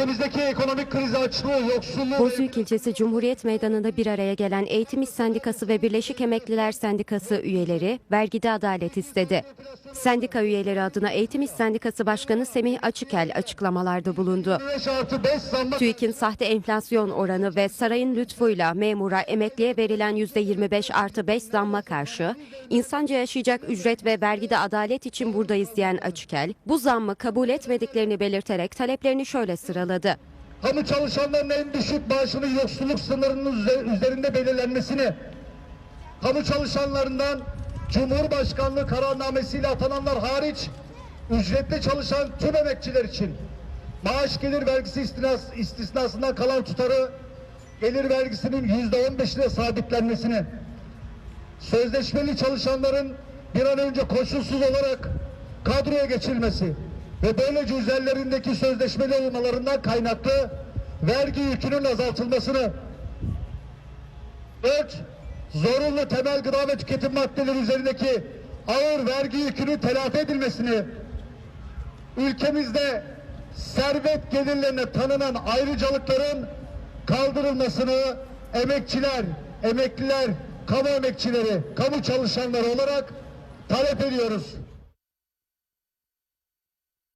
Ülkemizdeki ekonomik krizi açlığı, yoksulluğu... Bozüyük ilçesi Cumhuriyet Meydanı'nda bir araya gelen Eğitim İş Sendikası ve Birleşik Emekliler Sendikası üyeleri vergide adalet istedi. Sendika üyeleri adına Eğitim İş Sendikası Başkanı Semih Açıkel açıklamalarda bulundu. 5 artı 5 zamma... TÜİK'in sahte enflasyon oranı ve sarayın lütfuyla memura emekliye verilen %25 artı 5 zamma karşı insanca yaşayacak ücret ve vergide adalet için buradayız diyen Açıkel, bu zammı kabul etmediklerini belirterek taleplerini şöyle sıraladı. Kamu çalışanlarının en düşük maaşının yoksulluk sınırının üze- üzerinde belirlenmesini, kamu çalışanlarından Cumhurbaşkanlığı kararnamesiyle atananlar hariç ücretli çalışan tüm emekçiler için maaş gelir vergisi istinas, istisnasından kalan tutarı gelir vergisinin yüzde on beşine sabitlenmesini, sözleşmeli çalışanların bir an önce koşulsuz olarak kadroya geçilmesi ve böylece üzerlerindeki sözleşmeli olmalarından kaynaklı vergi yükünün azaltılmasını, dört, zorunlu temel gıda ve tüketim maddeleri üzerindeki ağır vergi yükünün telafi edilmesini, ülkemizde servet gelirlerine tanınan ayrıcalıkların kaldırılmasını emekçiler, emekliler, kamu emekçileri, kamu çalışanları olarak talep ediyoruz.